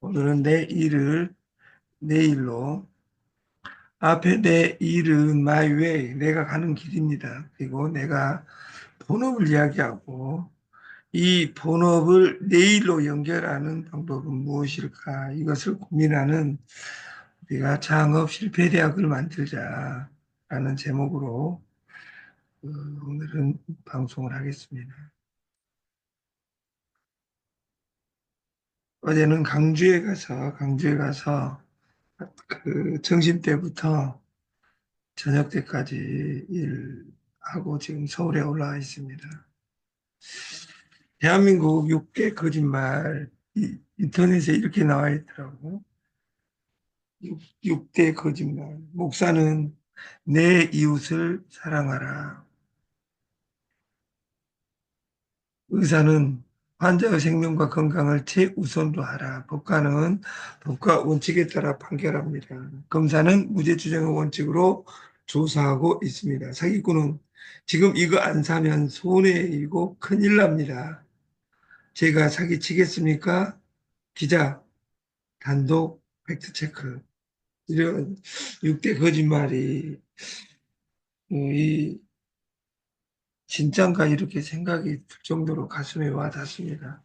오늘은 내 일을 내일로 앞에 내 일은 my way 내가 가는 길입니다. 그리고 내가 본업을 이야기하고 이 본업을 내일로 연결하는 방법은 무엇일까 이것을 고민하는 우리가 창업 실패 대학을 만들자라는 제목으로 어, 오늘은 방송을 하겠습니다. 어제는 강주에 가서 강주에 가서 그 점심 때부터 저녁 때까지 일하고 지금 서울에 올라와 있습니다. 대한민국 6대 거짓말 이- 인터넷에 이렇게 나와 있더라고. 6, 대 거짓말. 목사는 내 이웃을 사랑하라. 의사는 환자의 생명과 건강을 최우선으로 하라. 법관은 법과 원칙에 따라 판결합니다. 검사는 무죄 추정의 원칙으로 조사하고 있습니다. 사기꾼은 지금 이거 안 사면 손해이고 큰일 납니다. 제가 사기치겠습니까? 기자, 단독 팩트체크. 이런 6대 거짓말이 어, 이 진짠가 이렇게 생각이 들 정도로 가슴에 와 닿습니다.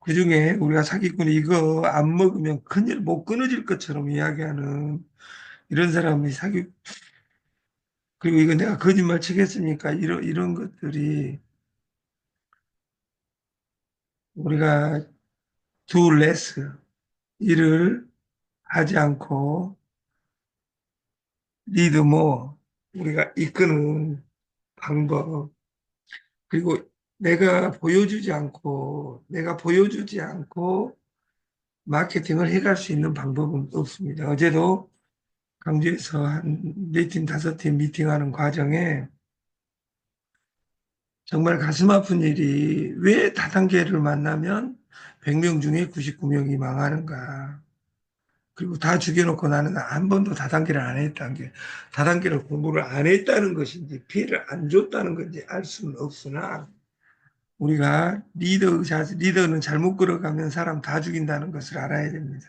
그 중에 우리가 사기꾼이 이거 안 먹으면 큰일 못 끊어질 것처럼 이야기하는 이런 사람이 사기 그리고 이거 내가 거짓말 치겠습니까? 이런 이런 것들이 우리가 do less 일을 하지 않고 lead more 우리가 이끄는 방법 그리고 내가 보여주지 않고 내가 보여주지 않고 마케팅을 해갈 수 있는 방법은 없습니다. 어제도 강주에서 한 네 팀, 다섯 팀 미팅하는 과정에 정말 가슴 아픈 일이 왜 다단계를 만나면 100명 중에 99명이 망하는가. 그리고 다 죽여놓고 나는 한 번도 다단계를 안 했다는 게 다단계를 공부를 안 했다는 것인지 피해를 안 줬다는 건지 알 수는 없으나 우리가 리더, 자- 리더는 잘못 걸어가면 사람 다 죽인다는 것을 알아야 됩니다.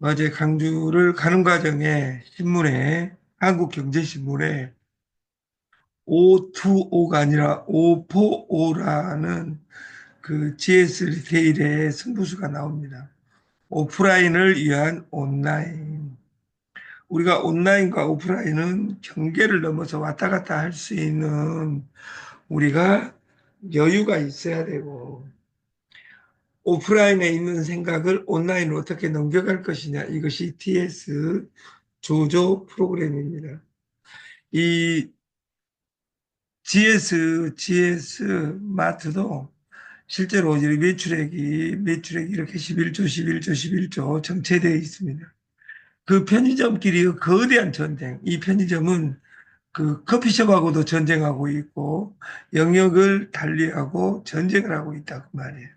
어제 강주를 가는 과정에 신문에 한국경제신문에 525가 아니라 545라는 그 GS 리테일의 승부수가 나옵니다. 오프라인을 위한 온라인. 우리가 온라인과 오프라인은 경계를 넘어서 왔다 갔다 할 수 있는 우리가 여유가 있어야 되고 오프라인에 있는 생각을 온라인으로 어떻게 넘겨갈 것이냐 이것이 TS 조조 프로그램입니다. 이 GS GS 마트도 실제로 이제 매출액이 매출액이 이렇게 11조 11조 11조 정체되어 있습니다. 그 편의점끼리 거대한 전쟁. 이 편의점은 그 커피숍하고도 전쟁하고 있고 영역을 달리하고 전쟁을 하고 있다 그 말이에요.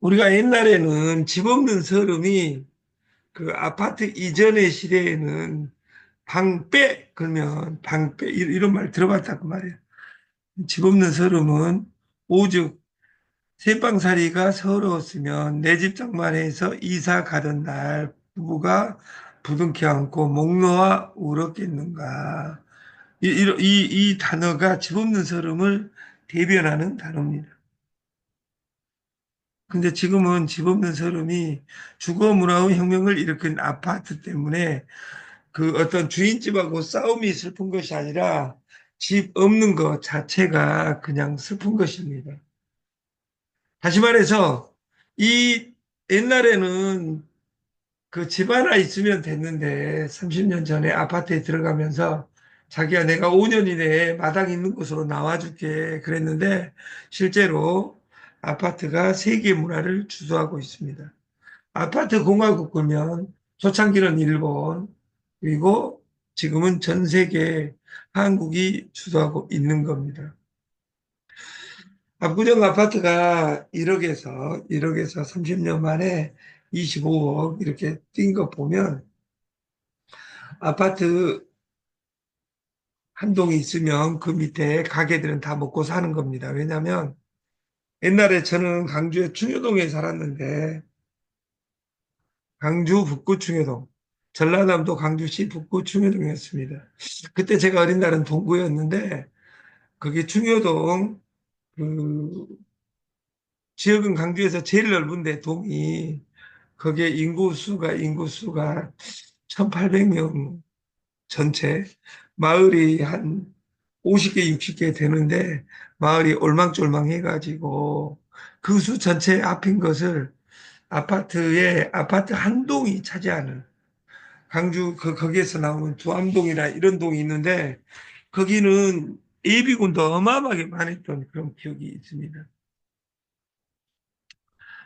우리가 옛날에는 집 없는 서름이 그 아파트 이전의 시대에는 방빼 그러면 방빼 이- 이런 말 들어봤다 그 말이에요. 집 없는 서름은 오죽 새방살이가 서러웠으면 내 집 장만해서 이사 가던 날 부부가 부둥켜 안고 목 놓아 울었겠는가. 이, 이, 이, 이 단어가 집 없는 서름을 대변하는 단어입니다. 근데 지금은 집 없는 서름이 주거 문화의 혁명을 일으킨 아파트 때문에 그 어떤 주인집하고 싸움이 슬픈 것이 아니라 집 없는 것 자체가 그냥 슬픈 것입니다. 다시 말해서 이 옛날에는 그 집 하나 있으면 됐는데 30년 전에 아파트에 들어가면서 자기야 내가 5년 이내에 마당 있는 곳으로 나와줄게 그랬는데 실제로 아파트가 세계 문화를 주도하고 있습니다. 아파트 공화국 보면 초창기는 일본 그리고 지금은 전 세계 한국이 주도하고 있는 겁니다. 압구정 아파트가 1억에서 1억에서 30년 만에 25억 이렇게 뛴 거 보면 아파트 한 동이 있으면 그 밑에 가게들은 다 먹고 사는 겁니다. 왜냐하면 옛날에 저는 강주의 충효동에 살았는데 강주 북구 충효동 전라남도 강주시 북구 충효동이었습니다. 그때 제가 어린 날은 동구였는데 거기 충효동 그 지역은 강주에서 제일 넓은데 동이 거기에 인구수가 인구수가 1,800명 전체 마을이 한 50개, 60개 되는데 마을이 올망졸망 해 가지고 그 수 전체 앞인 것을 아파트에 아파트 한 동이 차지하는 강주 그 거기에서 나오는 두암동이나 이런 동이 있는데 거기는 예비군도 어마어마하게 많았던 그런 기억이 있습니다.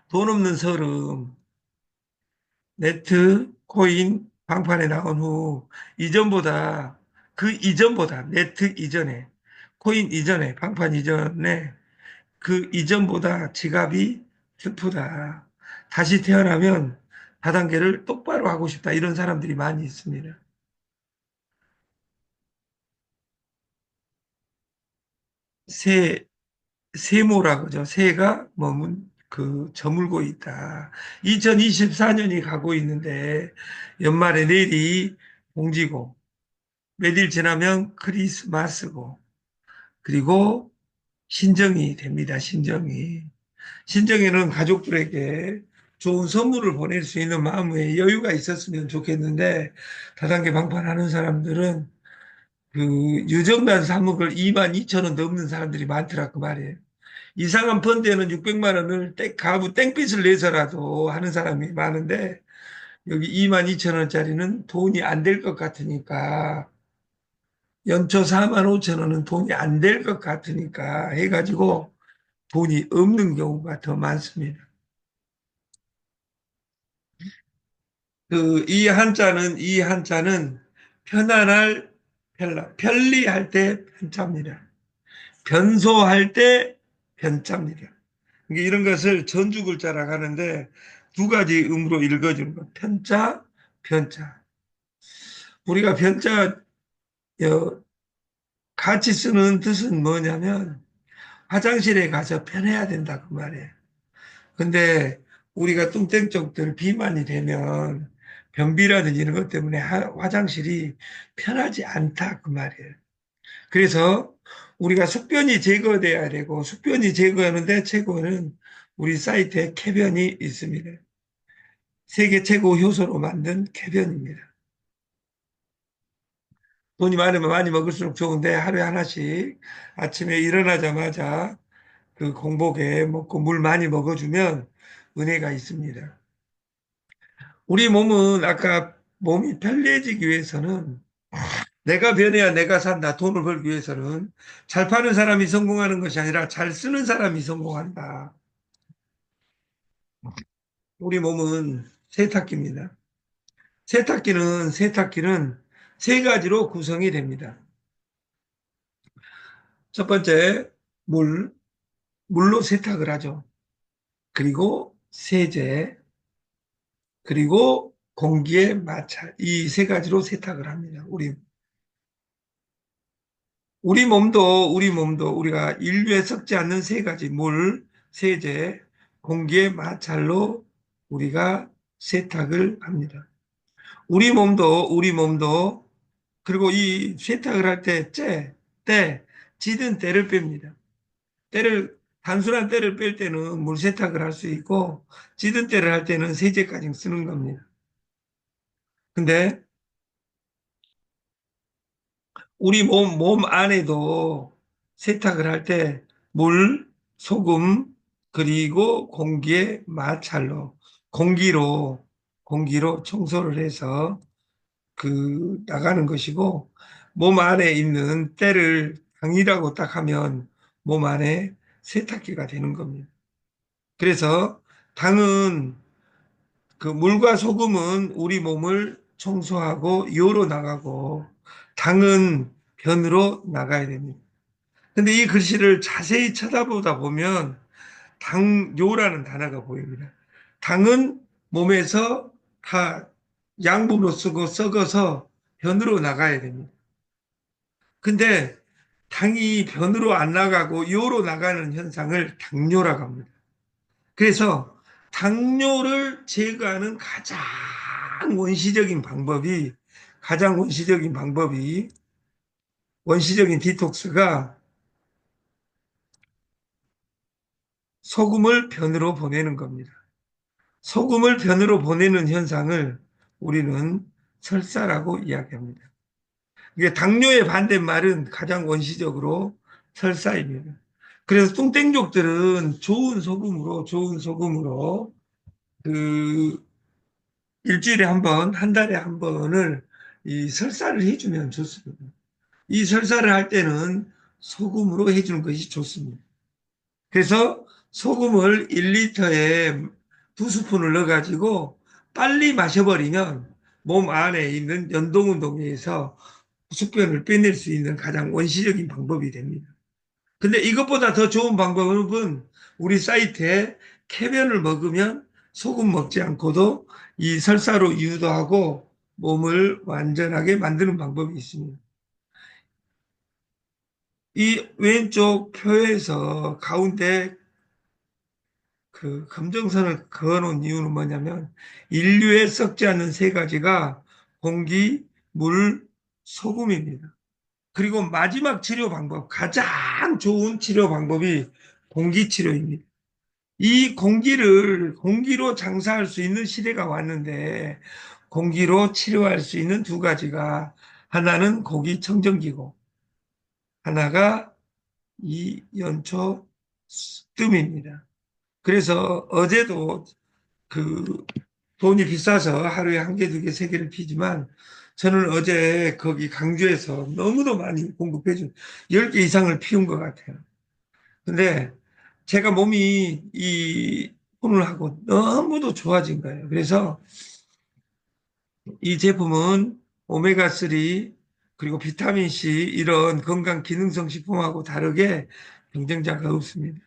돈 없는 서름 네트 코인 방판에 나온 후 이전보다 그 이전보다 네트 이전에 코인 이전에 방판 이전에 그 이전보다 지갑이 슬프다. 다시 태어나면 다단계를 똑바로 하고 싶다. 이런 사람들이 많이 있습니다. 새, 세모라 그죠. 새가 머문, 그, 저물고 있다. 2024년이 가고 있는데, 연말에 내일이 공지고, 몇 일 지나면 크리스마스고, 그리고 신정이 됩니다. 신정이. 신정에는 가족들에게 좋은 선물을 보낼 수 있는 마음의 여유가 있었으면 좋겠는데 다단계 방판하는 사람들은 그 유정단 3억을 2만 2천 원 넘는 사람들이 많더라 그 말이에요. 이상한 펀드에는 600만 원을 땡, 가부 땡빚을 내서라도 하는 사람이 많은데 여기 2만 2천 원짜리는 돈이 안 될 것 같으니까 연초 4만 5천 원은 돈이 안 될 것 같으니까 해가지고 돈이 없는 경우가 더 많습니다. 그 이 한자는 이 한자는 편안할 편라 편리할 때 편자입니다. 변소할 때 변자입니다. 그러니까 이런 것을 전주 글자라고 하는데 두 가지 음으로 읽어주는 것. 편자, 편자. 우리가 편자 어, 같이 쓰는 뜻은 뭐냐면 화장실에 가서 편해야 된다 그 말이에요. 근데 우리가 뚱땡 쪽들 비만이 되면 변비라든지 이런 것 때문에 화장실이 편하지 않다 그 말이에요. 그래서 우리가 숙변이 제거돼야 되고 숙변이 제거하는데 최고는 우리 사이트에 쾌변이 있습니다. 세계 최고 효소로 만든 쾌변입니다. 돈이 많으면 많이 먹을수록 좋은데 하루에 하나씩 아침에 일어나자마자 그 공복에 먹고 물 많이 먹어주면 은혜가 있습니다. 우리 몸은 아까 몸이 편리해지기 위해서는 내가 변해야 내가 산다. 돈을 벌기 위해서는 잘 파는 사람이 성공하는 것이 아니라 잘 쓰는 사람이 성공한다. 우리 몸은 세탁기입니다. 세탁기는 세탁기는 세 가지로 구성이 됩니다. 첫 번째 물 물로 세탁을 하죠. 그리고 세제 그리고 공기의 마찰 이 세 가지로 세탁을 합니다. 우리 우리 몸도 우리 몸도 우리가 인류에 썩지 않는 세 가지 물, 세제, 공기의 마찰로 우리가 세탁을 합니다. 우리 몸도 우리 몸도 그리고 이 세탁을 할 때 째, 때, 찌든 때를 뺍니다. 때를 단순한 때를 뺄 때는 물 세탁을 할 수 있고 찌든 때를 할 때는 세제까지 쓰는 겁니다. 근데 우리 몸, 몸 안에도 세탁을 할 때 물, 소금, 그리고 공기의 마찰로, 공기로, 공기로 청소를 해서 그 나가는 것이고, 몸 안에 있는 때를 당이라고 딱 하면 몸 안에 세탁기가 되는 겁니다. 그래서 당은 그 물과 소금은 우리 몸을 청소하고 요로 나가고 당은 변으로 나가야 됩니다. 근데 이 글씨를 자세히 쳐다보다 보면 당요라는 단어가 보입니다. 당은 몸에서 다 양분으로 쓰고 썩어서 변으로 나가야 됩니다. 근데 당이 변으로 안 나가고 요로 나가는 현상을 당뇨라고 합니다. 그래서 당뇨를 제거하는 가장 원시적인 방법이 가장 원시적인 방법이 원시적인 디톡스가 소금을 변으로 보내는 겁니다. 소금을 변으로 보내는 현상을 우리는 설사라고 이야기합니다. 이게 당뇨의 반대말은 가장 원시적으로 설사입니다. 그래서 뚱땡족들은 좋은 소금으로 좋은 소금으로 그 일주일에 한 번, 한 달에 한 번을 이 설사를 해주면 좋습니다. 이 설사를 할 때는 소금으로 해주는 것이 좋습니다. 그래서 소금을 1리터에 두 스푼을 넣어가지고 빨리 마셔버리면 몸 안에 있는 연동운동에서 숙변을 빼낼 수 있는 가장 원시적인 방법이 됩니다. 근데 이것보다 더 좋은 방법은 우리 사이트에 캐변을 먹으면 소금 먹지 않고도 이 설사로 유도하고 몸을 완전하게 만드는 방법이 있습니다. 이 왼쪽 표에서 가운데 그 검정선을 그어놓은 이유는 뭐냐면 인류에 썩지 않는 세 가지가 공기, 물, 소금입니다. 그리고 마지막 치료 방법, 가장 좋은 치료 방법이 공기 치료입니다. 이 공기를 공기로 장사할 수 있는 시대가 왔는데 공기로 치료할 수 있는 두 가지가 하나는 고기 청정기고 하나가 이 연초 뜸입니다. 그래서 어제도 그 돈이 비싸서 하루에 한 개, 두 개, 세 개를 피지만 저는 어제 거기 강주에서 너무도 많이 공급해준 10개 이상을 피운 것 같아요. 근데 제가 몸이 이 혼을 하고 너무도 좋아진 거예요. 그래서 이 제품은 오메가3 그리고 비타민C 이런 건강 기능성 식품하고 다르게 경쟁자가 없습니다.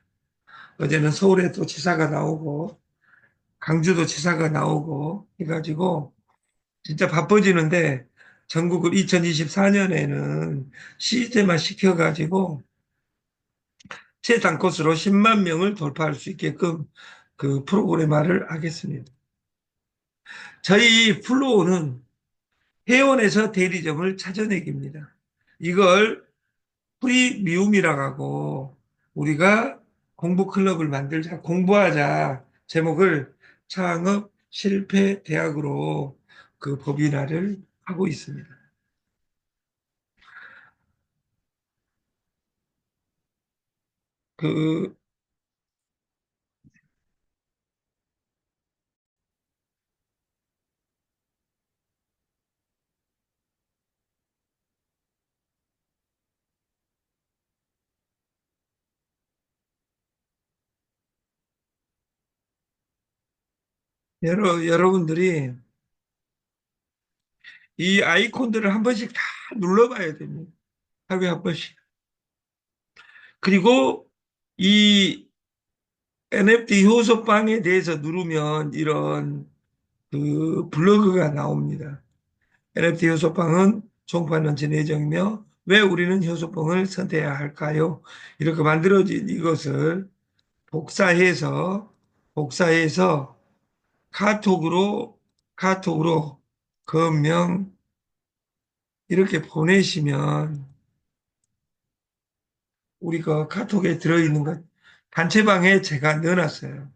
어제는 서울에 또 지사가 나오고 강주도 지사가 나오고 해가지고 진짜 바빠지는데 전국을 2024년에는 시스템화 시켜가지고 최단 코스로 10만 명을 돌파할 수 있게끔 그 프로그램화를 하겠습니다. 저희 플로우는 회원에서 대리점을 찾아내기입니다. 이걸 프리 미움이라고 하고 우리가 공부 클럽을 만들자, 공부하자 제목을 창업 실패 대학으로 그 법인화를 하고 있습니다. 그 여러, 여러분들이 이 아이콘들을 한 번씩 다 눌러봐야 됩니다. 하루에 한 번씩. 그리고 이 NFT 효소빵에 대해서 누르면 이런 그 블로그가 나옵니다. NFT 효소빵은 총파는 진예정이며 왜 우리는 효소빵을 선택해야 할까요? 이렇게 만들어진 이것을 복사해서 복사해서 카톡으로 카톡으로 검명 이렇게 보내시면 우리가 카톡에 들어있는 것 단체방에 제가 넣어놨어요.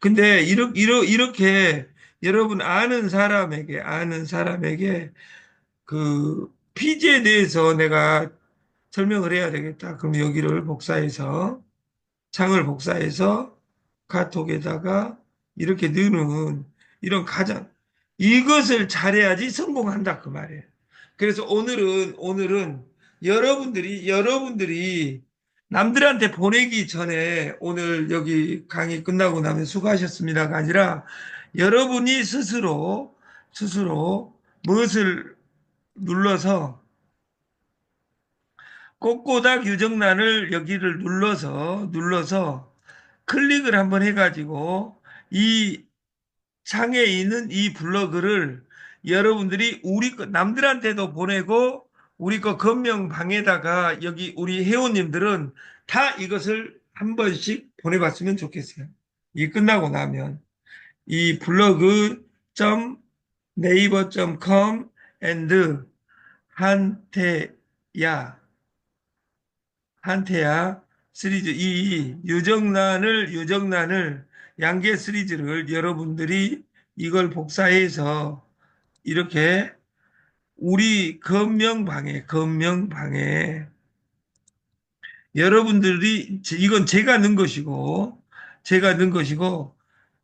근데 이렇게, 이렇게 여러분 아는 사람에게 아는 사람에게 그 피지에 대해서 내가 설명을 해야 되겠다. 그럼 여기를 복사해서 창을 복사해서 카톡에다가 이렇게 넣는 이런 가장 이것을 잘해야지 성공한다 그 말이에요. 그래서 오늘은 오늘은 여러분들이 여러분들이 남들한테 보내기 전에 오늘 여기 강의 끝나고 나면 수고하셨습니다가 아니라 여러분이 스스로 스스로 무엇을 눌러서 꽃꼬닥 유정란을 여기를 눌러서 눌러서 클릭을 한번 해가지고 이 상에 있는 이 블로그를 여러분들이 우리 남들한테도 보내고 우리 거 건명 방에다가 여기 우리 회원님들은 다 이것을 한 번씩 보내봤으면 좋겠어요. 이 끝나고 나면 이 블로그 점 네이버 .com and 한태야 한태야 시리즈 이 유정란을 유정란을 양계 시리즈를 여러분들이 이걸 복사해서 이렇게 우리 건명방에 건명방에 여러분들이 이건 제가 넣은 것이고 제가 넣은 것이고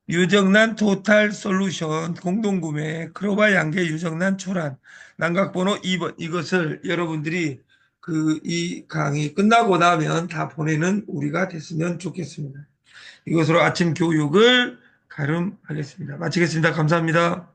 유정란 토탈 솔루션 공동구매 크로바 양계 유정란 초란 난각번호 2번 이것을 여러분들이 그 이 강의 끝나고 나면 다 보내는 우리가 됐으면 좋겠습니다. 이것으로 아침 교육을 가름하겠습니다. 마치겠습니다. 감사합니다.